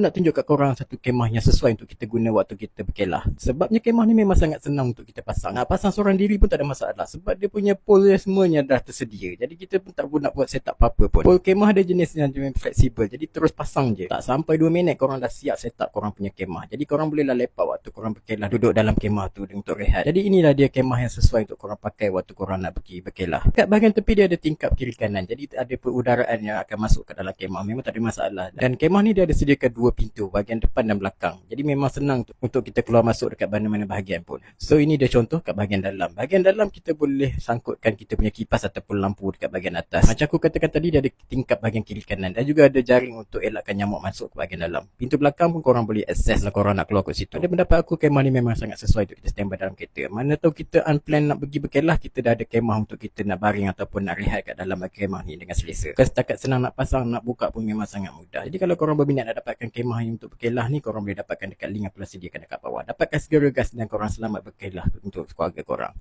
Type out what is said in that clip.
Nak tunjuk kat korang satu kemah yang sesuai untuk kita guna waktu kita berkelah. Sebabnya kemah ni memang sangat senang untuk kita pasang. Nak pasang seorang diri pun tak ada masalah. Sebab dia punya pole dia semuanya dah tersedia. Jadi kita pun tak perlu nak buat setup apa-apa pun. Pole kemah dia jenis yang fleksibel. Jadi terus pasang je. Tak sampai 2 minit korang dah siap setup korang punya kemah. Jadi korang bolehlah lepak waktu korang berkelah duduk dalam kemah tu untuk rehat. Jadi inilah dia kemah yang sesuai untuk korang pakai waktu korang nak pergi berkelah. Kat bahagian tepi dia ada tingkap kiri kanan. Jadi ada perudaraan yang akan masuk ke dalam kemah. Memang tak ada masalah. Dan kemah ni dia ada sediakan dua pintu. Bahagian depan dan belakang. Jadi memang senang untuk kita keluar masuk dekat mana-mana bahagian pun. So ini dia contoh kat bahagian dalam. Bahagian dalam kita boleh sangkutkan kita punya kipas ataupun lampu dekat bahagian atas. Macam aku katakan tadi dia ada tingkap bahagian kiri kanan. Dan juga ada jaring untuk elakkan nyamuk masuk ke bahagian dalam. Pintu belakang pun korang boleh access lah korang nak keluar ke situ. Ada pendapat aku kemah ni memang sangat sesuai untuk kita standby dalam kereta. Mana tahu kita unplanned nak pergi berkelah kita dah ada kemah untuk kita nak baring ataupun nak rehat kat dalam kemah ni dengan selesa. Setakat senang nak pasang nak buka pun memang sangat mudah. Jadi kalau korang berminat nak dapatkan kemah yang untuk berkelah ni korang boleh dapatkan dekat link yang telah sediakan dekat bawah. Dapatkan segera gas dan korang selamat berkelah untuk keluarga korang.